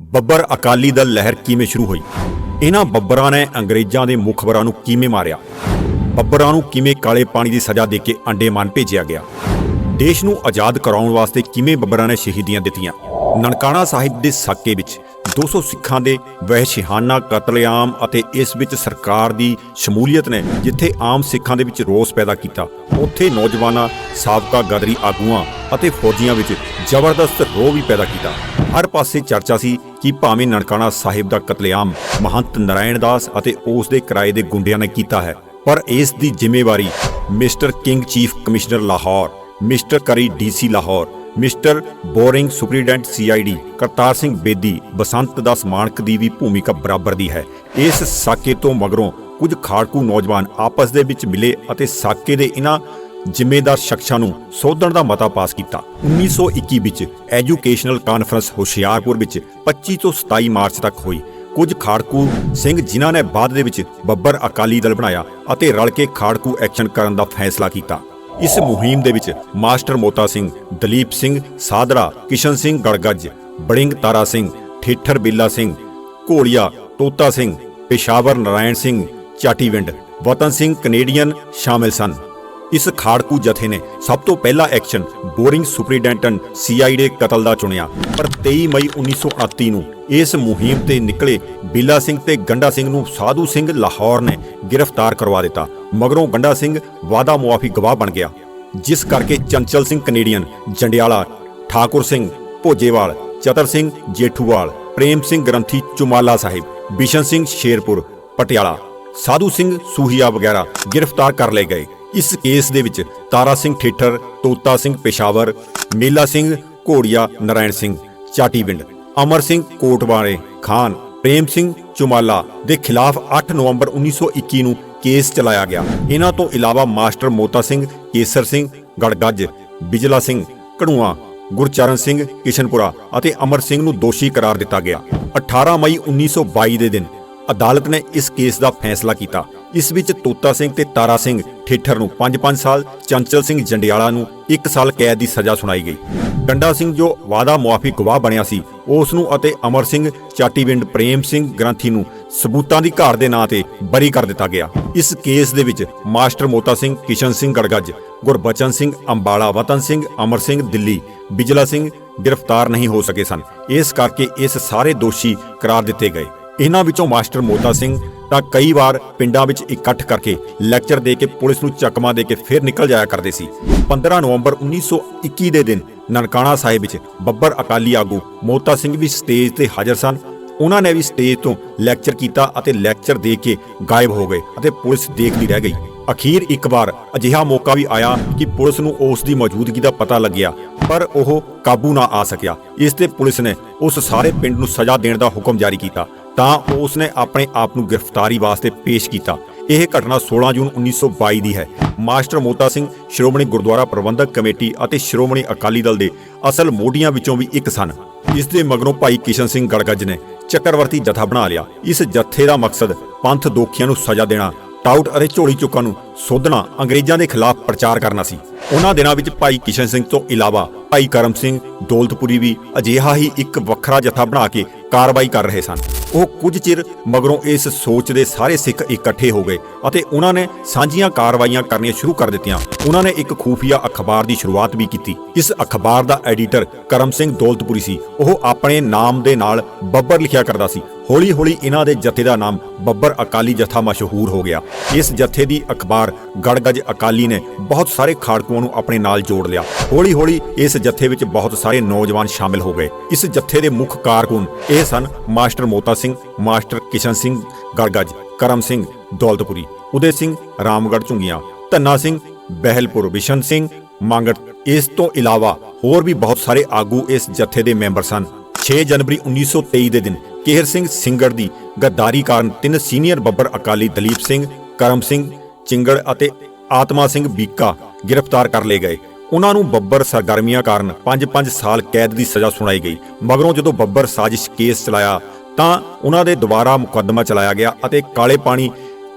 ਬੱਬਰ ਅਕਾਲੀ ਦਲ ਲਹਿਰ ਕਿਵੇਂ ਸ਼ੁਰੂ ਹੋਈ? ਇਹਨਾਂ ਬੱਬਰਾਂ ਨੇ ਅੰਗਰੇਜ਼ਾਂ ਦੇ ਮੁਖਬਰਾਂ ਨੂੰ ਕਿਵੇਂ ਮਾਰਿਆ? ਬੱਬਰਾਂ ਨੂੰ ਕਿਵੇਂ ਕਾਲੇ ਪਾਣੀ ਦੀ ਸਜ਼ਾ ਦੇ ਕੇ ਅੰਡੇਮਾਨ ਭੇਜਿਆ ਗਿਆ? ਦੇਸ਼ ਨੂੰ ਆਜ਼ਾਦ ਕਰਾਉਣ ਵਾਸਤੇ ਕਿਵੇਂ ਬੱਬਰਾਂ ਨੇ ਸ਼ਹੀਦੀਆਂ ਦਿੱਤੀਆਂ? ਨਨਕਾਣਾ ਸਾਹਿਬ ਦੇ ਸਾਕੇ ਵਿੱਚ 200 ਸਿੱਖਾਂ ਦੇ ਵਹਿਸ਼ਿਹਾਨਾ ਕਤਲੇਆਮ ਅਤੇ ਇਸ ਵਿੱਚ ਸਰਕਾਰ ਦੀ ਸ਼ਮੂਲੀਅਤ ਨੇ ਜਿੱਥੇ ਆਮ ਸਿੱਖਾਂ ਦੇ ਵਿੱਚ ਰੋਸ ਪੈਦਾ ਕੀਤਾ, ਉੱਥੇ ਨੌਜਵਾਨਾਂ, ਸਾਬਕਾ ਗਦਰੀ ਆਗੂਆਂ ਅਤੇ ਫੌਜੀਆਂ ਵਿੱਚ ਜ਼ਬਰਦਸਤ ਰੋਹ ਵੀ ਪੈਦਾ ਕੀਤਾ। ਹਰ ਪਾਸੇ ਚਰਚਾ ਸੀ ਕਿ ਭਾਵੇਂ ਨਨਕਾਣਾ ਸਾਹਿਬ ਦਾ ਕਤਲੇਆਮ ਮਹੰਤ ਨਰਾਇਣ ਦਾਸ ਅਤੇ ਉਸ ਦੇ ਕਿਰਾਏ ਦੇ ਗੁੰਡਿਆਂ ਨੇ ਕੀਤਾ ਹੈ, ਪਰ ਇਸ ਦੀ ਜ਼ਿੰਮੇਵਾਰੀ mister King chief commissioner Lahore, mister Currie DC Lahore, mister Boring superintendent CID Kartar Singh Bedi, Basant Das Manak ਦੀ ਵੀ ਭੂਮਿਕਾ ਬਰਾਬਰ ਦੀ ਹੈ। ਇਸ ਸਾਕੇ ਤੋਂ ਮਗਰੋਂ ਕੁਝ ਖਾੜਕੂ ਨੌਜਵਾਨ ਆਪਸ ਦੇ ਵਿੱਚ ਮਿਲੇ ਅਤੇ ਸਾਕੇ ਦੇ ਇਹਨਾਂ ਜ਼ਿੰਮੇਦਾਰ ਸ਼ਖਸਾਂ ਨੂੰ ਸੋਧਣ ਦਾ ਮਤਾ ਪਾਸ ਕੀਤਾ। 1921 ਵਿੱਚ ਐਜੂਕੇਸ਼ਨਲ ਕਾਨਫਰੰਸ ਹੁਸ਼ਿਆਰਪੁਰ ਵਿੱਚ 25 ਤੋਂ 27 ਮਾਰਚ ਤੱਕ ਹੋਈ। ਕੁਝ ਖਾੜਕੂ ਸਿੰਘ ਜਿਨ੍ਹਾਂ ਨੇ ਬਾਅਦ ਦੇ ਵਿੱਚ ਬੱਬਰ ਅਕਾਲੀ ਦਲ ਬਣਾਇਆ ਅਤੇ ਰਲ ਕੇ ਖਾੜਕੂ ਐਕਸ਼ਨ ਕਰਨ ਦਾ ਫੈਸਲਾ ਕੀਤਾ। ਇਸ ਮੁਹਿੰਮ ਦੇ ਵਿੱਚ ਮਾਸਟਰ ਮੋਤਾ ਸਿੰਘ, ਦਲੀਪ ਸਿੰਘ, ਸਾਦਰਾ, ਕਿਸ਼ਨ ਸਿੰਘ ਗੜਗੱਜ, ਬੜਿੰਗ ਤਾਰਾ ਸਿੰਘ, ਠੇਠਰ ਬਿੱਲਾ ਸਿੰਘ ਘੋੜੀਆ ਤੋਤਾ ਸਿੰਘ, ਪੇਸ਼ਾਵਰ ਨਾਰਾਇਣ ਸਿੰਘ, ਚਾਟੀਵਿੰਡ, ਵਤਨ ਸਿੰਘ ਕੈਨੇਡੀਅਨ ਸ਼ਾਮਿਲ ਸਨ। ਇਸ ਖਾੜਕੂ ਜਥੇ ਨੇ ਸਭ ਤੋਂ ਪਹਿਲਾ ਐਕਸ਼ਨ ਬੋਰਿੰਗ ਸੁਪਰੀਡੈਂਟਨ ਸੀਆਈਡੀ ਕਤਲ ਦਾ ਚੁਣਿਆ। ਪਰ 23 ਮਈ 1929 ਨੂੰ ਇਸ ਮੁਹਿੰਮ ਤੇ ਨਿਕਲੇ ਬੀਲਾ ਸਿੰਘ ਤੇ ਗੰਡਾ ਸਿੰਘ ਨੂੰ ਸਾਧੂ ਸਿੰਘ ਲਾਹੌਰ ਨੇ ਗ੍ਰਿਫਤਾਰ ਕਰਵਾ ਦਿੱਤਾ। ਮਗਰੋਂ ਗੰਡਾ ਸਿੰਘ ਵਾਦਾ ਮੁਆਫੀ ਗਵਾਹ ਬਣ ਗਿਆ। ਜਿਸ ਕਰਕੇ ਚੰਚਲ ਸਿੰਘ ਕੈਨੇਡੀਅਨ, ਜੰਡਿਆਲਾ, ਠਾਕੁਰ ਸਿੰਘ ਭੋਜੇਵਾਲ, ਚਤਰ ਸਿੰਘ ਜੇਠੂਵਾਲ, ਪ੍ਰੇਮ ਸਿੰਘ ਗ੍ਰੰਥੀ ਚੁਮਾਲਾ ਸਾਹਿਬ, ਬਿਸ਼ਨ ਸਿੰਘ ਸ਼ੇਰਪੁਰ, ਪਟਿਆਲਾ, ਸਾਧੂ ਸਿੰਘ ਸੂਹੀਆ ਵਗੈਰਾ ਗ੍ਰਿਫਤਾਰ ਕਰ ਲਏ ਗਏ। ਇਸ ਕੇਸ ਦੇ ਵਿੱਚ ਤਾਰਾ ਸਿੰਘ ਠੇਠਰ, ਤੋਤਾ ਸਿੰਘ ਪੇਸ਼ਾਵਰ, ਮੇਲਾ ਸਿੰਘ ਘੋੜੀਆ, ਨਰਾਇਣ ਸਿੰਘ, ਚਾਟੀਵਿੰਡ, ਅਮਰ ਸਿੰਘ ਕੋਟਵਾਰੇ, ਖਾਨ, ਪ੍ਰੇਮ ਸਿੰਘ ਚੁਮਾਲਾ ਦੇ ਖਿਲਾਫ 8 ਨਵੰਬਰ 1921 ਨੂੰ ਕੇਸ ਚਲਾਇਆ ਗਿਆ। ਇਹਨਾਂ ਤੋਂ ਇਲਾਵਾ ਮਾਸਟਰ ਮੋਤਾ ਸਿੰਘ, ਕੇਸਰ ਸਿੰਘ, ਗੜਗੱਜ, ਬਿਜਲਾ ਸਿੰਘ ਕੜੂਆ ਗੁਰਚਰਨ ਸਿੰਘ, ਕਿਸ਼ਨਪੁਰਾ ਅਤੇ ਅਮਰ ਸਿੰਘ ਨੂੰ ਦੋਸ਼ੀ ਕਰਾਰ ਦਿੱਤਾ ਗਿਆ। 18 ਮਈ 1922 ਦੇ ਦਿਨ ਅਦਾਲਤ ਨੇ ਇਸ ਕੇਸ ਦਾ ਫੈਸਲਾ ਕੀਤਾ। ਇਸ ਵਿੱਚ ਤੋਤਾ ਸਿੰਘ ਤੇ ਤਾਰਾ ਸਿੰਘ ਠੇਠਰ ਨੂੰ 5-5 ਸਾਲ, ਚੰਚਲ ਸਿੰਘ ਜੰਡਿਆਲਾ ਨੂੰ 1 ਸਾਲ ਕੈਦ ਦੀ ਸਜ਼ਾ ਸੁਣਾਈ ਗਈ। ਡੰਡਾ ਸਿੰਘ ਜੋ ਵਾਦਾ ਮੁਆਫੀ ਗਵਾਹ ਬਣਿਆ ਸੀ, ਉਸ ਨੂੰ ਅਤੇ ਅਮਰ ਸਿੰਘ, ਚਾਟੀਵਿੰਡ ਪ੍ਰੇਮ ਸਿੰਘ ਗ੍ਰੰਥੀ ਨੂੰ ਸਬੂਤਾਂ ਦੀ ਘਾਟ ਦੇ ਨਾਂ ਤੇ ਬਰੀ ਕਰ ਦਿੱਤਾ ਗਿਆ। ਇਸ ਕੇਸ ਦੇ ਵਿੱਚ ਮਾਸਟਰ ਮੋਤਾ ਸਿੰਘ ਕਿਸ਼ਨ ਸਿੰਘ ਗੜਗੱਜ, ਗੁਰਬਚਨ ਸਿੰਘ ਅੰਬਾਲਾ ਵਤਨ ਸਿੰਘ, ਅਮਰ ਸਿੰਘ ਦਿੱਲੀ, ਬਿਜਲਾ ਸਿੰਘ ਗ੍ਰਿਫਤਾਰ ਨਹੀਂ ਹੋ ਸਕੇ ਸਨ। ਇਸ ਕਰਕੇ ਇਸ ਸਾਰੇ ਦੋਸ਼ੀ ਕਰਾਰ ਦਿੱਤੇ ਗਏ। ਇਹਨਾਂ ਵਿੱਚੋਂ ਮਾਸਟਰ ਮੋਤਾ ਸਿੰਘ ਤਾਂ ਕਈ ਵਾਰ ਪਿੰਡਾਂ ਵਿੱਚ ਇਕੱਠ ਕਰਕੇ ਲੈਕਚਰ ਦੇ ਕੇ ਪੁਲਿਸ ਨੂੰ ਚੱਕਮਾ ਦੇ ਕੇ ਫਿਰ ਨਿਕਲ ਜਾਇਆ ਕਰਦੇ ਸੀ। 15 ਨਵੰਬਰ 1921 ਦੇ ਦਿਨ ਨਨਕਾਣਾ ਸਾਹਿਬ ਵਿੱਚ ਬੱਬਰ ਅਕਾਲੀ ਆਗੂ ਮੋਤਾ ਸਿੰਘ ਵੀ ਸਟੇਜ ਤੇ ਹਾਜ਼ਰ ਸਨ। ਉਹਨਾਂ ਨੇ ਵੀ ਸਟੇਜ ਤੋਂ ਲੈਕਚਰ ਕੀਤਾ ਅਤੇ ਲੈਕਚਰ ਦੇ ਕੇ ਗਾਇਬ ਹੋ ਗਏ ਅਤੇ ਪੁਲਿਸ ਦੇਖਦੀ ਰਹਿ ਗਈ। ਅਖੀਰ ਇੱਕ ਵਾਰ ਅਜਿਹਾ ਮੌਕਾ ਵੀ ਆਇਆ ਕਿ ਪੁਲਿਸ ਨੂੰ ਉਸ ਦੀ ਮੌਜੂਦਗੀ ਦਾ ਪਤਾ ਲੱਗਿਆ, ਪਰ ਉਹ ਕਾਬੂ ਨਾ ਆ ਸਕਿਆ। ਇਸ ਤੇ ਪੁਲਿਸ ਨੇ ਉਸ ਸਾਰੇ ਪਿੰਡ ਨੂੰ ਸਜ਼ਾ ਦੇਣ ਦਾ ਹੁਕਮ ਜਾਰੀ ਕੀਤਾ। ਤਾਂ ਉਸ ਨੇ ਆਪਣੇ ਆਪ ਨੂੰ ਗ੍ਰਿਫਤਾਰੀ ਵਾਸਤੇ ਪੇਸ਼ ਕੀਤਾ। ਇਹ ਘਟਨਾ 16 ਜੂਨ 1922 ਦੀ ਹੈ। ਮਾਸਟਰ ਮੋਤਾ ਸਿੰਘ, ਸ਼੍ਰੋਮਣੀ ਗੁਰਦੁਆਰਾ ਪ੍ਰਬੰਧਕ ਕਮੇਟੀ ਅਤੇ ਸ਼੍ਰੋਮਣੀ ਅਕਾਲੀ ਦਲ ਦੇ ਅਸਲ ਮੋਢੀਆਂ ਵਿੱਚੋਂ ਵੀ ਇੱਕ ਸਨ। ਇਸ ਦੇ ਮਗਰੋਂ ਭਾਈ ਕਿਸ਼ਨ ਸਿੰਘ ਗੜਗੱਜ ਨੇ ਚੱਕਰਵਰਤੀ ਜਥਾ ਬਣਾ ਲਿਆ। ਇਸ ਜਥੇ ਦਾ ਮਕਸਦ ਪੰਥ ਦੋਖੀਆਂ ਨੂੰ ਸਜ਼ਾ ਦੇਣਾ, ਟਾਊਟ ਅਤੇ ਝੋਲੀ ਚੁੱਕਾਂ ਨੂੰ ਸੋਧਣਾ, ਅੰਗਰੇਜ਼ਾਂ ਦੇ ਖਿਲਾਫ ਪ੍ਰਚਾਰ ਕਰਨਾ ਸੀ। ਉਹਨਾਂ ਦਿਨਾਂ ਵਿੱਚ ਭਾਈ ਕਿਸ਼ਨ ਸਿੰਘ ਤੋਂ ਇਲਾਵਾ ਭਾਈ ਕਰਮ ਸਿੰਘ, ਦੌਲਤਪੁਰੀ ਵੀ ਅਜਿਹਾ ਹੀ ਇੱਕ ਵੱਖਰਾ ਜਥਾ ਬਣਾ ਕੇ ਕਾਰਵਾਈ ਕਰ ਰਹੇ ਸਨ। ਉਹ ਕੁਝ ਚਿਰ ਮਗਰੋਂ ਇਸ ਸੋਚ ਦੇ ਸਾਰੇ ਸਿੱਖ ਇਕੱਠੇ ਹੋ ਗਏ ਅਤੇ ਉਹਨਾਂ ਨੇ ਸਾਂਝੀਆਂ ਕਾਰਵਾਈਆਂ ਕਰਨੀਆਂ ਸ਼ੁਰੂ ਕਰ ਦਿੱਤੀਆਂ। ਉਹਨਾਂ ਨੇ ਇੱਕ ਖੂਫੀਆ ਅਖਬਾਰ ਦੀ ਸ਼ੁਰੂਆਤ ਵੀ ਕੀਤੀ। ਇਸ ਅਖਬਾਰ ਦਾ ਐਡੀਟਰ ਕਰਮ ਸਿੰਘ ਦੌਲਤਪੁਰੀ ਸੀ। ਉਹ ਆਪਣੇ ਨਾਮ ਦੇ ਨਾਲ ਬੱਬਰ ਲਿਖਿਆ ਕਰਦਾ ਸੀ। ਹੌਲੀ-ਹੌਲੀ ਇਹਨਾਂ ਦੇ ਜਥੇ ਦਾ ਨਾਮ ਬੱਬਰ ਅਕਾਲੀ ਜਥਾ ਮਸ਼ਹੂਰ ਹੋ ਗਿਆ। ਇਸ ਜਥੇ ਦੀ ਅਖਬਾਰ ਗੜਗਜ ਅਕਾਲੀ ਨੇ ਬਹੁਤ ਸਾਰੇ ਖਾੜਕੂਆਂ ਨੂੰ ਆਪਣੇ ਨਾਲ ਜੋੜ ਲਿਆ। ਹੌਲੀ-ਹੌਲੀ ਇਸ ਜਥੇ ਵਿੱਚ ਬਹੁਤ ਸਾਰੇ ਨੌਜਵਾਨ ਸ਼ਾਮਿਲ ਹੋ ਗਏ। ਇਸ ਜਥੇ ਦੇ ਮੁੱਖ ਕਾਰਕੁਨ ਇਹ ਸਨ ਮਾਸਟਰ ਮੋਤਾ ਸਿੰਘ, ਮਾਸਟਰ ਕਿਸ਼ਨ ਸਿੰਘ, ਗੜਗਜ, ਕਰਮ ਸਿੰਘ, ਦੌਲਤਪੁਰੀ, ਉਦੇ ਸਿੰਘ, ਰਾਮਗੜ੍ਹ ਝੁੰਗੀਆਂ, ਧੰਨਾ ਸਿੰਘ, ਬਹਿਲਪੁਰ ਵਿਸ਼ਨ ਸਿੰਘ, ਮੰਗੜ। ਇਸ ਤੋਂ ਇਲਾਵਾ ਹੋਰ ਵੀ ਬਹੁਤ ਸਾਰੇ ਆਗੂ ਇਸ ਜਥੇ ਦੇ ਮੈਂਬਰ ਸਨ। 6 ਜਨਵਰੀ 1923 ਦੇ ਦਿਨ ਕੇਹਰ ਸਿੰਘ ਸਿੰਗੜ ਦੀ ਗੱਦਾਰੀ ਕਾਰਨ ਤਿੰਨ ਸੀਨੀਅਰ ਬੱਬਰ ਅਕਾਲੀ, ਦਲੀਪ ਸਿੰਘ, ਕਰਮ ਸਿੰਘ, ਚਿੰਗੜ ਅਤੇ ਆਤਮਾ ਸਿੰਘ ਬੀਕਾ ਗ੍ਰਿਫਤਾਰ ਕਰ ਲਏ ਗਏ। ਉਹਨਾਂ ਨੂੰ ਬੱਬਰ ਸਰਗਰਮੀਆਂ ਕਾਰਨ 5-5 ਸਾਲ ਕੈਦ ਦੀ ਸਜ਼ਾ ਸੁਣਾਈ ਗਈ। ਮਗਰੋਂ ਜਦੋਂ ਬੱਬਰ ਸਾਜ਼ਿਸ਼ ਕੇਸ ਚਲਾਇਆ, ਤਾਂ ਉਹਨਾਂ ਦੇ ਦੁਬਾਰਾ ਮੁਕੱਦਮਾ ਚਲਾਇਆ ਗਿਆ ਅਤੇ ਕਾਲੇ ਪਾਣੀ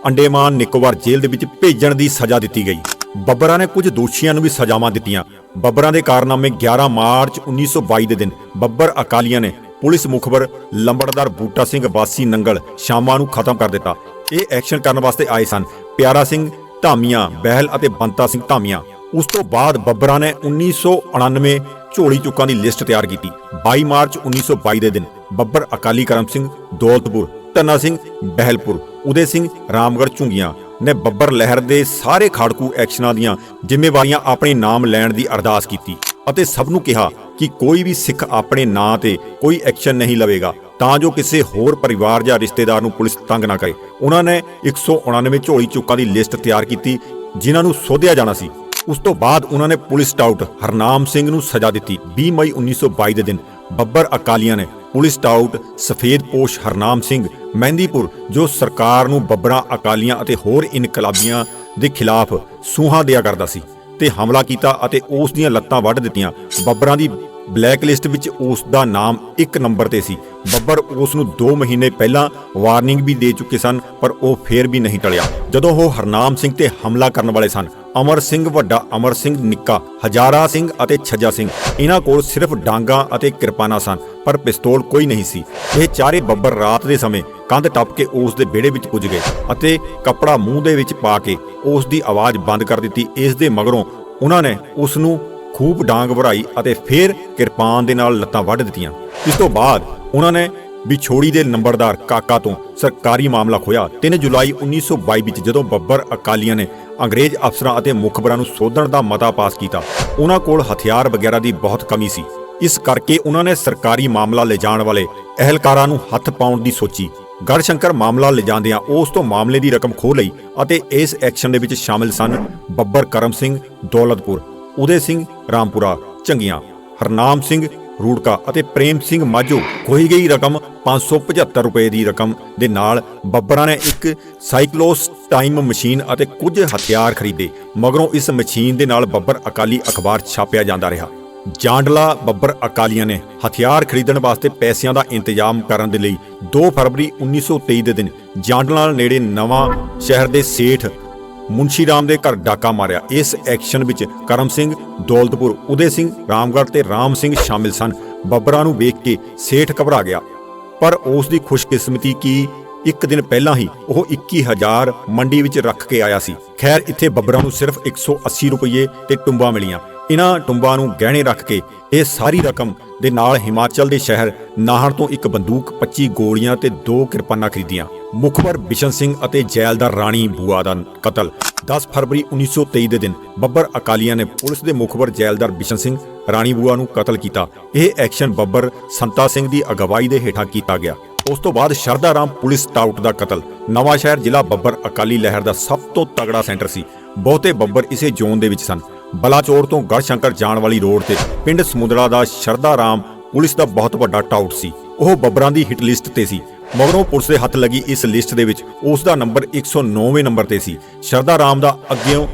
ਅੰਡੇਮਾਨ ਨਿਕੋਬਾਰ ਜੇਲ੍ਹ ਦੇ ਵਿੱਚ ਭੇਜਣ ਦੀ ਸਜ਼ਾ ਦਿੱਤੀ ਗਈ। ਬੱਬਰਾਂ ਨੇ ਕੁਝ ਦੋਸ਼ੀਆਂ ਨੂੰ ਵੀ ਸਜ਼ਾਵਾਂ ਦਿੱਤੀਆਂ। ਬੱਬਰਾਂ ਦੇ ਕਾਰਨਾਮੇ 11 ਮਾਰਚ 1922 ਦੇ ਦਿਨ ਬੱਬਰ ਅਕਾਲੀਆਂ ਨੇ ਪੁਲਿਸ ਮੁਖਬਰ ਲੰਬੜਦਾਰ ਬੂਟਾ ਸਿੰਘ ਵਾਸੀ ਨੰਗਲ ਸ਼ਾਮਾਂ ਨੂੰ ਖਤਮ ਕਰ ਦਿੱਤਾ। ਇਹ ਐਕਸ਼ਨ ਕਰਨ ਵਾਸਤੇ ਆਏ ਸਨ। ਪਿਆਰਾ ਸਿੰਘ ਧਾਮੀਆਂ, ਬਹਿਲ ਅਤੇ ਬੰਤਾ ਸਿੰਘ ਧਾਮੀਆਂ। ਉਸ ਤੋਂ ਬਾਅਦ ਬੱਬਰਾਂ ਨੇ 1999 ਝੋਲੀ ਚੁੱਕਾਂ ਦੀ ਲਿਸਟ ਤਿਆਰ ਕੀਤੀ। 22 ਮਾਰਚ 1922 ਦੇ ਦਿਨ ਬੱਬਰ ਅਕਾਲੀ ਕਰਮ ਸਿੰਘ, ਦੌਲਤਪੁਰ ਧੰਨਾ ਸਿੰਘ, ਬਹਿਲਪੁਰ, ਉਦੇ ਸਿੰਘ, ਰਾਮਗੜ੍ਹ ਝੁੰਗੀਆਂ ਨੇ ਬੱਬਰ ਲਹਿਰ ਦੇ ਸਾਰੇ ਖਾੜਕੂ ਐਕਸ਼ਨਾਂ ਦੀਆਂ ਜ਼ਿੰਮੇਵਾਰੀਆਂ ਆਪਣੇ ਨਾਮ ਲੈਣ ਦੀ ਅਰਦਾਸ ਕੀਤੀ। ਅਤੇ ਸਭ ਨੂੰ ਕਿਹਾ ਕਿ ਕੋਈ ਵੀ ਸਿੱਖ ਆਪਣੇ ਨਾਂ ਤੇ ਕੋਈ ਐਕਸ਼ਨ ਨਹੀਂ ਲਵੇਗਾ, ਤਾਂ ਜੋ ਕਿਸੇ ਹੋਰ ਪਰਿਵਾਰ ਜਾਂ ਰਿਸ਼ਤੇਦਾਰ ਨੂੰ ਪੁਲਿਸ ਤੰਗ ਨਾ ਕਰੇ। ਉਹਨਾਂ ਨੇ 199 ਝੋਲੀ ਚੁੱਕਾਂ ਦੀ ਲਿਸਟ ਤਿਆਰ ਕੀਤੀ, ਜਿਨ੍ਹਾਂ ਨੂੰ ਸੋਧਿਆ ਜਾਣਾ ਸੀ। ਉਸ ਤੋਂ ਬਾਅਦ ਉਹਨਾਂ ਨੇ ਪੁਲਿਸ ਸਟਾਊਟ ਹਰਨਾਮ ਸਿੰਘ ਨੂੰ ਸਜ਼ਾ ਦਿੱਤੀ। 20 ਮਈ 1922 ਦੇ ਦਿਨ ਬੱਬਰ ਅਕਾਲੀਆਂ ਨੇ ਪੁਲਿਸ ਸਟਾਊਟ ਸਫੇਦ ਪੋਸ਼ ਹਰਨਾਮ ਸਿੰਘ ਮਹਿੰਦੀਪੁਰ, ਜੋ ਸਰਕਾਰ ਨੂੰ ਬੱਬਰਾਂ, ਅਕਾਲੀਆਂ ਅਤੇ ਹੋਰ ਇਨਕਲਾਬੀਆਂ ਦੇ ਖਿਲਾਫ ਸੂਹਾਂ ਦਿਆ ਕਰਦਾ ਸੀ। ਤੇ ਹਮਲਾ ਕੀਤਾ ਅਤੇ ਉਸ ਦੀਆਂ ਲੱਤਾਂ ਵੱਢ ਦਿੱਤੀਆਂ। ਬੱਬਰਾਂ ਦੀ ਬਲੈਕ ਲਿਸਟ ਵਿੱਚ ਉਸ ਦਾ ਨਾਮ ਇੱਕ ਨੰਬਰ ਤੇ ਸੀ। ਬੱਬਰ ਉਸ ਨੂੰ 2 ਮਹੀਨੇ ਪਹਿਲਾਂ ਵਾਰਨਿੰਗ ਵੀ ਦੇ ਚੁੱਕੇ ਸਨ, ਪਰ ਉਹ ਫੇਰ ਵੀ ਨਹੀਂ ਟਲਿਆ। ਜਦੋਂ ਉਹ ਹਰਨਾਮ ਸਿੰਘ ਤੇ ਹਮਲਾ ਕਰਨ ਵਾਲੇ ਸਨ ਅਮਰ ਸਿੰਘ ਵੱਡਾ, ਅਮਰ ਸਿੰਘ ਨਿੱਕਾ, ਹਜ਼ਾਰਾ ਸਿੰਘ ਅਤੇ ਛੱਜਾ ਸਿੰਘ। ਇਹਨਾਂ ਕੋਲ ਸਿਰਫ ਡਾਂਗਾ ਅਤੇ ਕਿਰਪਾਨਾਂ ਸਨ, ਪਰ ਪਿਸਤੌਲ ਕੋਈ ਨਹੀਂ ਸੀ। ਇਹ ਚਾਰੇ ਬੱਬਰ ਰਾਤ ਦੇ ਸਮੇਂ ਕੰਧ ਟੱਪ ਕੇ ਉਸ ਦੇ ਵਿਹੜੇ ਵਿੱਚ ਪੁੱਜ ਗਏ ਅਤੇ ਕੱਪੜਾ ਮੂੰਹ ਦੇ ਵਿੱਚ ਪਾ ਕੇ ਉਸ ਦੀ ਆਵਾਜ਼ ਬੰਦ ਕਰ ਦਿੱਤੀ। ਇਸ ਦੇ ਮਗਰੋਂ ਉਹਨਾਂ ਨੇ ਉਸ ਨੂੰ ਖੂਬ ਡਾਂਗ ਭਰਾਈ ਅਤੇ ਫਿਰ ਕਿਰਪਾਨ ਦੇ ਨਾਲ ਲੱਤਾਂ ਵੱਢ ਦਿੱਤੀਆਂ। ਇਸ ਤੋਂ ਬਾਅਦ ਉਹਨਾਂ ਨੇ ਵਿਛੋੜੀ ਦੇ ਨੰਬਰਦਾਰ ਕਾਕਾ ਤੋਂ ਸਰਕਾਰੀ ਮਾਮਲਾ ਖੋਇਆ 3 ਜੁਲਾਈ 1922 ਵਿੱਚ ਜਦੋਂ ਬੱਬਰ ਅਕਾਲੀਆਂ ਨੇ ਅੰਗਰੇਜ਼ ਅਫਸਰਾਂ ਅਤੇ ਮੁਖਬਰਾਂ ਨੂੰ ਸੋਧਣ ਦਾ ਮਤਾ ਪਾਸ ਕੀਤਾ, ਉਹਨਾਂ ਕੋਲ ਹਥਿਆਰ ਵਗੈਰਾ ਦੀ ਬਹੁਤ ਕਮੀ ਸੀ। ਇਸ ਕਰਕੇ ਉਹਨਾਂ ਨੇ ਸਰਕਾਰੀ ਮਾਮਲਾ ਲਿਜਾਣ ਵਾਲੇ ਅਹਿਲਕਾਰਾਂ ਨੂੰ ਹੱਥ ਪਾਉਣ ਦੀ ਸੋਚੀ। ਗੜਸ਼ੰਕਰ ਮਾਮਲਾ ਲਿਜਾਂਦਿਆਂ ਉਸ ਤੋਂ ਮਾਮਲੇ ਦੀ ਰਕਮ ਖੋਹ ਲਈ ਅਤੇ ਇਸ ਐਕਸ਼ਨ ਦੇ ਵਿੱਚ ਸ਼ਾਮਿਲ ਸਨ ਬੱਬਰ ਕਰਮ ਸਿੰਘ, ਦੌਲਤਪੁਰ, ਉਦੇ ਸਿੰਘ, ਰਾਮਪੁਰਾ, ਚੰਗੀਆਂ, ਹਰਨਾਮ ਸਿੰਘ ਰੂੜਕਾ ਅਤੇ ਪ੍ਰੇਮ ਸਿੰਘ ਮਾਝੋ ਖੋਹੀ ਗਈ ਰਕਮ 575 ਰੁਪਏ ਦੀ ਰਕਮ ਦੇ ਨਾਲ ਬੱਬਰਾਂ ਨੇ ਇੱਕ ਸਾਈਕਲੋਸ ਟਾਈਮ ਮਸ਼ੀਨ ਅਤੇ ਕੁਝ ਹਥਿਆਰ ਖਰੀਦੇ। ਮਗਰੋਂ ਇਸ ਮਸ਼ੀਨ ਦੇ ਨਾਲ ਬੱਬਰ ਅਕਾਲੀ ਅਖਬਾਰ ਛਾਪਿਆ ਜਾਂਦਾ ਰਿਹਾ। ਜਾਂਡਲਾ ਬੱਬਰ ਅਕਾਲੀਆਂ ਨੇ ਹਥਿਆਰ ਖਰੀਦਣ ਵਾਸਤੇ ਪੈਸਿਆਂ ਦਾ ਇੰਤਜ਼ਾਮ ਕਰਨ ਦੇ ਲਈ 2 ਫਰਵਰੀ 1923 ਦੇ ਦਿਨ ਜਾਂਡਲਾ ਨੇੜੇ ਨਵਾਂ ਸ਼ਹਿਰ ਦੇ ਸੇਠ ਮੁੰਸ਼ੀ ਰਾਮ ਦੇ ਘਰ ਡਾਕਾ ਮਾਰਿਆ। ਇਸ ਐਕਸ਼ਨ ਵਿੱਚ ਕਰਮ ਸਿੰਘ, ਦੌਲਤਪੁਰ, ਉਦੇ ਸਿੰਘ, ਰਾਮਗੜ੍ਹ ਤੇ ਰਾਮ ਸਿੰਘ ਸ਼ਾਮਿਲ ਸਨ। ਬੱਬਰਾਂ ਨੂੰ ਵੇਖ ਕੇ ਸੇਠ ਘਬਰਾ ਗਿਆ। ਪਰ ਉਸ ਦੀ ਖੁਸ਼ਕਿਸਮਤੀ ਕੀ ਇੱਕ ਦਿਨ ਪਹਿਲਾਂ ਹੀ ਉਹ 21000 ਮੰਡੀ ਵਿੱਚ ਰੱਖ ਕੇ ਆਇਆ ਸੀ। ਖੈਰ, ਇੱਥੇ ਬੱਬਰਾਂ ਨੂੰ ਸਿਰਫ 180 ਰੁਪਏ ਤੇ ਟੁੰਬਾਂ ਮਿਲੀਆਂ। ਇਹਨਾਂ ਟੁੰਬਾਂ ਨੂੰ ਗਹਿਣੇ ਰੱਖ ਕੇ ਇਹ ਸਾਰੀ ਰਕਮ ਦੇ ਨਾਲ ਹਿਮਾਚਲ ਦੇ ਸ਼ਹਿਰ ਨਾਹਰ ਤੋਂ ਇੱਕ ਬੰਦੂਕ 25 ਗੋਲੀਆਂ ਤੇ ਦੋ ਕਿਰਪਾਨਾਂ ਖਰੀਦੀਆਂ। ਮੁਖਬਰ ਬਿਸ਼ਨ ਸਿੰਘ ਅਤੇ ਜੈਲਦਾਰ ਰਾਣੀ ਬੂਆ ਦਾ ਕਤਲ। 10 ਫਰਵਰੀ 1923 ਦੇ ਦਿਨ ਬੱਬਰ ਅਕਾਲੀਆਂ ਨੇ ਪੁਲਿਸ ਦੇ ਮੁਖਬਰ ਜੈਲਦਾਰ ਬਿਸ਼ਨ ਸਿੰਘ ਰਾਣੀ ਬੂਆ ਨੂੰ ਕਤਲ ਕੀਤਾ। ਇਹ ਐਕਸ਼ਨ ਬੱਬਰ ਸੰਤਾ ਸਿੰਘ ਦੀ ਅਗਵਾਈ ਦੇ ਹੇਠਾਂ ਕੀਤਾ ਗਿਆ। ਉਸ ਤੋਂ ਬਾਅਦ ਸ਼ਰਦਾ ਰਾਮ ਪੁਲਿਸ ਟਾਊਟ ਦਾ ਕਤਲ। ਨਵਾਂ ਸ਼ਹਿਰ ਜ਼ਿਲ੍ਹਾ ਬੱਬਰ ਅਕਾਲੀ ਲਹਿਰ ਦਾ ਸਭ ਤੋਂ ਤਗੜਾ ਸੈਂਟਰ ਸੀ। ਬਹੁਤੇ ਬੱਬਰ ਇਸੇ ਜ਼ੋਨ ਦੇ ਵਿੱਚ ਸਨ। ਬਲਾਚੌਰ ਤੋਂ ਗੜਸ਼ੰਕਰ ਜਾਣ ਵਾਲੀ ਰੋਡ ਤੇ ਪਿੰਡ ਸਮੁੰਦੜਾ ਦਾ ਸ਼ਰਦਾ ਰਾਮ ਪੁਲਿਸ ਦਾ ਬਹੁਤ ਵੱਡਾ ਟਾਊਟ ਸੀ। ਉਹ ਬੱਬਰਾਂ ਦੀ ਹਿੱਟ ਲਿਸਟ ਤੇ ਸੀ। ਮਗਰੋਂ ਪੁਲਿਸ ਦੇ ਹੱਥ ਲੱਗੀ ਇਸ ਲਿਸਟ ਦੇ ਵਿੱਚ। ਉਸ ਦਾ ਨੰਬਰ 109ਵੇਂ ਨੰਬਰ ਤੇ ਸੀ। ਸ਼ਰਦਾ ਰਾਮ ਦਾ ਅੱਗੇੋਂ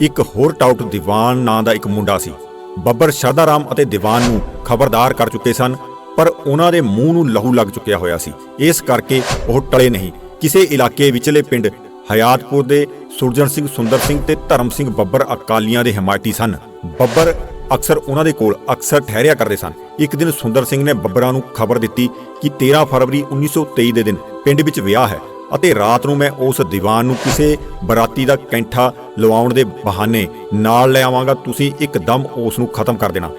ਇੱਕ ਹੋਰ ਟਾਊਟ ਦੀਵਾਨ ਨਾਂ ਦਾ ਇੱਕ ਮੁੰਡਾ ਸੀ। ਬੱਬਰ ਸ਼ਰਦਾ ਰਾਮ ਅਤੇ ਦੀਵਾਨ ਨੂੰ ਖਬਰਦਾਰ ਕਰ ਚੁੱਕੇ ਸਨ। ਪਰ ਉਹਨਾਂ ਦੇ ਮੂੰਹ ਨੂੰ ਲਹੂ ਲੱਗ ਚੁੱਕਿਆ ਹੋਇਆ ਸੀ। ਇਸ ਕਰਕੇ ਉਹ ਟਲੇ ਨਹੀਂ। ਕਿਸੇ ਇਲਾਕੇ ਵਿਚਲੇ ਪਿੰਡ ਹਯਾਤਪੁਰ ਦੇ ਸੁਰਜਨ ਸਿੰਘ, ਸੁੰਦਰ ਸਿੰਘ ਤੇ ਧਰਮ ਸਿੰਘ ਬੱਬਰ ਅਕਾਲੀਆਂ ਦੇ ਹਮਾਇਤੀ ਸਨ। ਬੱਬਰ ਅਕਸਰ ਉਹਨਾਂ ਦੇ ਕੋਲ ਅਕਸਰ ਠਹਿਰਿਆ ਕਰਦੇ ਸਨ। ਇੱਕ ਦਿਨ ਸੁੰਦਰ ਸਿੰਘ ਨੇ ਬੱਬਰਾਂ ਨੂੰ ਖਬਰ ਦਿੱਤੀ ਕਿ 13 ਫਰਵਰੀ 1923 ਦੇ ਦਿਨ ਪਿੰਡ ਵਿੱਚ ਵਿਆਹ ਹੈ ਅਤੇ ਰਾਤ ਨੂੰ ਮੈਂ ਉਸ ਦੀਵਾਨ ਨੂੰ ਕਿਸੇ ਬਰਾਤੀ ਦਾ ਕੈਂਠਾ ਲਵਾਉਣ ਦੇ ਬਹਾਨੇ ਨਾਲ ਲੈ ਆਵਾਂਗਾ। ਤੁਸੀਂ ਇੱਕਦਮ ਉਸ ਨੂੰ ਖਤਮ ਕਰ ਦੇਣਾ।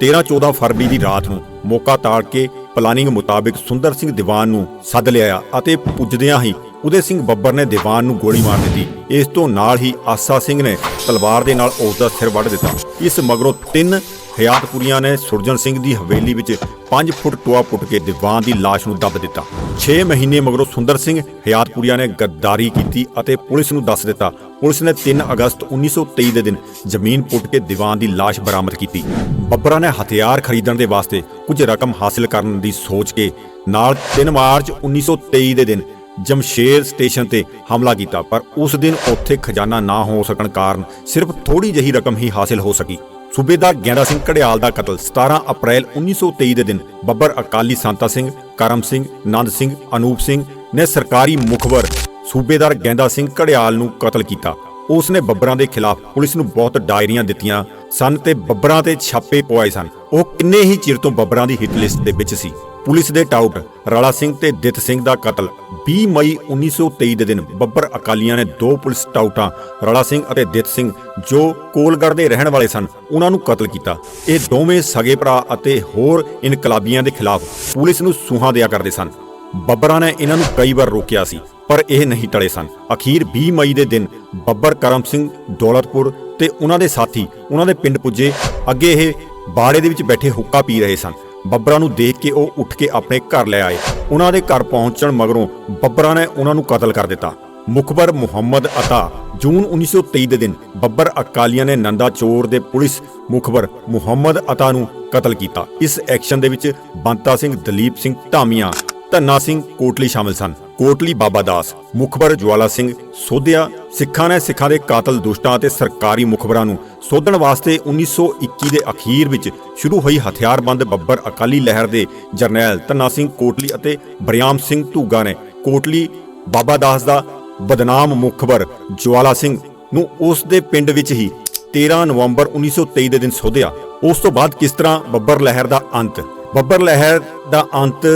13-14 ਫਰਵਰੀ ਦੀ ਰਾਤ ਨੂੰ ਮੌਕਾ ਤਾੜ ਕੇ ਪਲਾਨਿੰਗ ਮੁਤਾਬਿਕ ਸੁੰਦਰ ਸਿੰਘ ਦੀਵਾਨ ਨੂੰ ਸੱਦ ਲਿਆ ਅਤੇ ਪੁੱਜਦਿਆਂ ਹੀ ਉਦੇ ਸਿੰਘ ਬੱਬਰ ਨੇ ਦੀਵਾਨ ਨੂੰ ਗੋਲੀ ਮਾਰ ਦਿੱਤੀ। ਇਸ ਤੋਂ ਨਾਲ ਹੀ ਆਸਾ ਸਿੰਘ ਨੇ ਤਲਵਾਰ ਦੇ ਨਾਲ ਉਸ ਦਾ ਸਿਰ ਵੱਢ ਦਿੱਤਾ। ਇਸ ਮਗਰੋਂ ਤਿੰਨ ਹਯਾਤਪੁਰੀਆਂ ਨੇ ਸੁਰਜਨ ਸਿੰਘ ਦੀ ਹਵੇਲੀ ਵਿੱਚ 5 ਫੁੱਟ ਟੋਆ ਪੁੱਟ ਕੇ ਦੀਵਾਨ ਦੀ ਲਾਸ਼ ਨੂੰ ਦੱਬ ਦਿੱਤਾ। 6 ਮਹੀਨੇ ਮਗਰੋਂ ਸੁੰਦਰ ਸਿੰਘ ਹਯਾਤਪੁਰੀਆਂ ਨੇ ਗੱਦਾਰੀ ਕੀਤੀ ਅਤੇ ਪੁਲਿਸ ਨੂੰ ਦੱਸ ਦਿੱਤਾ ਪੁਲਿਸ ਨੇ 3 ਅਗਸਤ 1923 ਦੇ ਦਿਨ ਜ਼ਮੀਨ ਪੁੱਟ ਕੇ ਦੀਵਾਨ ਦੀ ਲਾਸ਼ ਬਰਾਮਦ ਕੀਤੀ। ਬੱਬਰਾਂ ਨੇ ਹਥਿਆਰ ਖਰੀਦਣ ਦੇ ਵਾਸਤੇ ਕੁਝ ਰਕਮ ਹਾਸਲ ਕਰਨ ਦੀ ਸੋਚ ਕੇ ਨਾਲ 3 ਮਾਰਚ 1923 ਦੇ ਦਿਨ ਜਮਸ਼ੇਰ ਸਟੇਸ਼ਨ ਤੇ ਹਮਲਾ ਕੀਤਾ, ਪਰ ਉਸ ਦਿਨ ਉੱਥੇ ਖਜ਼ਾਨਾ ਨਾ ਹੋ ਸਕਣ ਕਾਰਨ ਸਿਰਫ ਥੋੜੀ ਜਿਹੀ ਰਕਮ ਹੀ ਹਾਸਲ ਹੋ ਸਕੀ। ਸੂਬੇਦਾਰ ਗੈਂਦਾ ਸਿੰਘ ਘੜਿਆਲ ਦਾ ਕਤਲ 17 ਅਪ੍ਰੈਲ 1923 ਦੇ ਦਿਨ ਬੱਬਰ ਅਕਾਲੀ ਸੰਤਾ ਸਿੰਘ, ਕਰਮ ਸਿੰਘ, ਨੰਦ ਸਿੰਘ, ਅਨੂਪ ਸਿੰਘ ਨੇ ਸਰਕਾਰੀ ਮੁਖਬਰ ਸੂਬੇਦਾਰ ਗੈਂਦਾ ਸਿੰਘ ਘੜਿਆਲ ਨੂੰ ਕਤਲ ਕੀਤਾ। ਉਸ ਨੇ ਬੱਬਰਾਂ ਦੇ ਖਿਲਾਫ ਪੁਲਿਸ ਨੂੰ ਬਹੁਤ ਡਾਇਰੀਆਂ ਦਿੱਤੀਆਂ ਸਨ ਤੇ ਬੱਬਰਾਂ ਤੇ ਛਾਪੇ ਪਵਾਏ ਸਨ। ਉਹ ਕਿੰਨੇ ਹੀ ਚਿਰ ਤੋਂ ਬੱਬਰਾਂ ਦੀ ਹਿੱਟ ਲਿਸਟ ਦੇ ਵਿੱਚ ਸੀ। ਪੁਲਿਸ ਦੇ ਟਾਊਟ ਰਾਲਾ ਸਿੰਘ ਤੇ ਦਿੱਤ ਸਿੰਘ ਦਾ ਕਤਲ। 20 ਮਈ 1923 ਦੇ ਦਿਨ ਬੱਬਰ ਅਕਾਲੀਆਂ ਨੇ ਦੋ ਪੁਲਿਸ ਟਾਊਟਾਂ, ਰਾਲਾ ਸਿੰਘ ਅਤੇ ਦਿੱਤ ਸਿੰਘ, ਜੋ ਕੋਲਗੜ੍ਹ ਦੇ ਰਹਿਣ ਵਾਲੇ ਸਨ, ਉਹਨਾਂ ਨੂੰ ਕਤਲ ਕੀਤਾ। ਇਹ ਦੋਵੇਂ ਸਗੇ ਭਰਾ ਅਤੇ ਹੋਰ ਇਨਕਲਾਬੀਆਂ ਦੇ ਖਿਲਾਫ ਪੁਲਿਸ ਨੂੰ ਸੂਹਾਂ ਦਿਆ ਕਰਦੇ ਸਨ। ਬੱਬਰਾਂ ਨੇ ਇਹਨਾਂ ਨੂੰ ਕਈ ਵਾਰ ਰੋਕਿਆ ਸੀ, ਪਰ ਇਹ ਨਹੀਂ ਟਲੇ ਸਨ। ਅਖੀਰ 20 ਮਈ ਦੇ ਦਿਨ ਬੱਬਰ ਕਰਮ ਸਿੰਘ ਦੌਲਤਪੁਰ ਤੇ ਉਹਨਾਂ ਦੇ ਸਾਥੀ, ਉਹਨਾਂ ਦੇ ਪਿੰਡ ਪੁੱਜੇ। ਅੱਗੇ ਇਹ ਬਾੜੇ ਦੇ ਵਿੱਚ ਬੈਠੇ ਹੁੱਕਾ ਪੀ ਰਹੇ ਸਨ। ਬੱਬਰਾਂ ਨੂੰ ਦੇਖ ਕੇ ਉਹ ਉੱਠ ਕੇ ਆਪਣੇ ਘਰ ਲੈ ਆਏ। ਉਹਨਾਂ ਦੇ ਘਰ ਪਹੁੰਚਣ ਮਗਰੋਂ ਬੱਬਰਾਂ ਨੇ ਉਹਨਾਂ ਨੂੰ ਕਤਲ ਕਰ ਦਿੱਤਾ। ਮੁਖਬਰ ਮੁਹੰਮਦ ਅਤਾ, ਜੂਨ 1923 ਦੇ ਦਿਨ ਬੱਬਰ ਅਕਾਲੀਆਂ ਨੇ ਨੰਦਾ ਚੋਰ ਦੇ ਪੁਲਿਸ ਮੁਖਬਰ ਮੁਹੰਮਦ ਅਤਾ ਨੂੰ ਕਤਲ ਕੀਤਾ। ਇਸ ਐਕਸ਼ਨ ਦੇ ਵਿੱਚ ਬੰਤਾ ਸਿੰਘ ਦਲੀਪ ਸਿੰਘ ਧਾਮੀਆਂ ਧੰਨਾ ਸਿੰਘ ਕੋਟਲੀ ਸ਼ਾਮਲ ਸਨ। ਕੋਟਲੀ ਬਾਬਾ ਦਾਸ, ਮੁਖਬਰ ਜਵਾਲਾ ਸਿੰਘ ਸੋਧਿਆ, ਸਿੱਖਾਂ ਨੇ ਸਿੱਖਾਂ ਦੇ ਕਾਤਲ ਦੁਸ਼ਟਾਂ ਅਤੇ ਸਰਕਾਰੀ ਮੁਖਬਰਾਂ ਨੂੰ ਸੋਧਣ ਵਾਸਤੇ 1921 ਦੇ ਅਖੀਰ ਵਿੱਚ ਸ਼ੁਰੂ ਹੋਈ ਹਥਿਆਰਬੰਦ ਬੱਬਰ ਅਕਾਲੀ ਲਹਿਰ ਦੇ ਜਰਨੈਲ ਧੰਨਾ ਸਿੰਘ ਕੋਟਲੀ ਅਤੇ ਬਰਿਆਮ ਸਿੰਘ ਧੂਗਾ ਨੇ ਕੋਟਲੀ ਬਾਬਾ ਦਾਸ ਦਾ ਬਦਨਾਮ ਮੁਖਬਰ ਜਵਾਲਾ ਸਿੰਘ ਨੂੰ ਉਸ ਦੇ ਪਿੰਡ ਵਿੱਚ ਹੀ 13 ਨਵੰਬਰ 1923 ਦੇ ਦਿਨ ਸੋਧਿਆ। ਉਸ ਤੋਂ ਬਾਅਦ ਕਿਸ ਤਰ੍ਹਾਂ ਬੱਬਰ ਲਹਿਰ ਦਾ ਅੰਤ? ਬੱਬਰ ਲਹਿਰ ਦਾ ਅੰਤ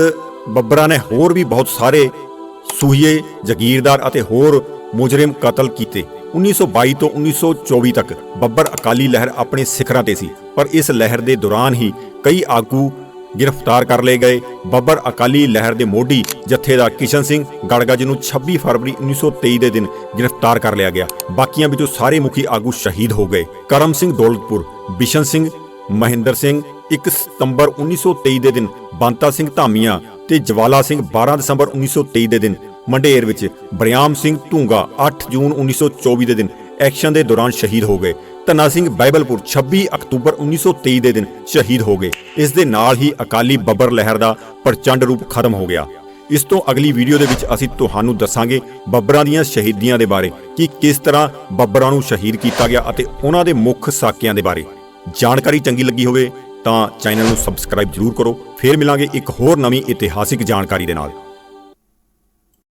ਬੱਬਰਾਂ ਨੇ ਹੋਰ ਵੀ ਬਹੁਤ ਸਾਰੇ ਸੂਹੀਏ, ਜਗੀਰਦਾਰ ਅਤੇ ਹੋਰ ਮੁਜਰਮ ਕਤਲ ਕੀਤੇ। 1922 ਤੋਂ 1924 ਤੱਕ ਬੱਬਰ ਅਕਾਲੀ ਲਹਿਰ ਆਪਣੇ ਸਿਖਰਾਂ ਤੇ ਸੀ, ਪਰ ਇਸ ਲਹਿਰ ਦੇ ਦੌਰਾਨ ਹੀ ਕਈ ਆਗੂ ਗ੍ਰਿਫਤਾਰ ਕਰ ਲਏ ਗਏ। ਬੱਬਰ ਅਕਾਲੀ ਲਹਿਰ ਦੇ ਮੋਢੀ ਜਥੇਦਾਰ ਕਿਸ਼ਨ ਸਿੰਘ ਗੜਗਾ ਜੀ ਨੂੰ 26 ਫਰਵਰੀ 1923 ਦੇ ਦਿਨ ਗ੍ਰਿਫਤਾਰ ਕਰ ਲਿਆ ਗਿਆ। ਬਾਕੀਆਂ ਵਿੱਚੋਂ ਸਾਰੇ ਮੁਖੀ ਆਗੂ ਸ਼ਹੀਦ ਹੋ ਗਏ। ਕਰਮ ਸਿੰਘ ਦੌਲਤਪੁਰ, ਬਿਸ਼ਨ ਸਿੰਘ, ਮਹਿੰਦਰ ਸਿੰਘ 1 ਸਤੰਬਰ 1923 ਦੇ ਦਿਨ ਬੰਤਾ ਸਿੰਘ ਧਾਮੀਆਂ ਤੇ ਜਵਾਲਾ ਸਿੰਘ 12 ਦਸੰਬਰ 1923 ਦੇ ਦਿਨ, ਮੰਡੇਰ ਵਿੱਚ ਬਰਿਆਮ ਸਿੰਘ ਢੂੰਗਾ 8 ਜੂਨ 1924 ਦੇ ਦਿਨ ਐਕਸ਼ਨ ਦੇ ਦੌਰਾਨ ਸ਼ਹੀਦ ਹੋ ਗਏ। ਧੰਨਾ ਸਿੰਘ ਬਾਈਬਲਪੁਰ 26 ਅਕਤੂਬਰ 1923 ਦੇ ਦਿਨ ਸ਼ਹੀਦ ਹੋ ਗਏ। ਇਸ ਦੇ ਨਾਲ ਹੀ ਅਕਾਲੀ ਬੱਬਰ ਲਹਿਰ ਦਾ ਪ੍ਰਚੰਡ ਰੂਪ ਖਤਮ ਹੋ ਗਿਆ। ਇਸ ਤੋਂ ਅਗਲੀ ਵੀਡੀਓ ਦੇ ਵਿੱਚ ਅਸੀਂ ਤੁਹਾਨੂੰ ਦੱਸਾਂਗੇ ਬੱਬਰਾਂ ਦੀਆਂ ਸ਼ਹੀਦੀਆਂ ਦੇ ਬਾਰੇ, ਕਿ ਕਿਸ ਤਰ੍ਹਾਂ ਬੱਬਰਾਂ ਨੂੰ ਸ਼ਹੀਦ ਕੀਤਾ ਗਿਆ ਅਤੇ ਉਹਨਾਂ ਦੇ ਮੁੱਖ ਸਾਕਿਆਂ ਦੇ ਬਾਰੇ। ਜਾਣਕਾਰੀ ਚੰਗੀ ਲੱਗੀ ਹੋਵੇ ਤਾਂ ਚੈਨਲ ਨੂੰ ਸਬਸਕ੍ਰਾਈਬ ਜ਼ਰੂਰ ਕਰੋ। ਫੇਰ ਮਿਲਾਂਗੇ ਇੱਕ ਹੋਰ ਨਵੀਂ ਇਤਿਹਾਸਿਕ ਜਾਣਕਾਰੀ ਦੇ ਨਾਲ।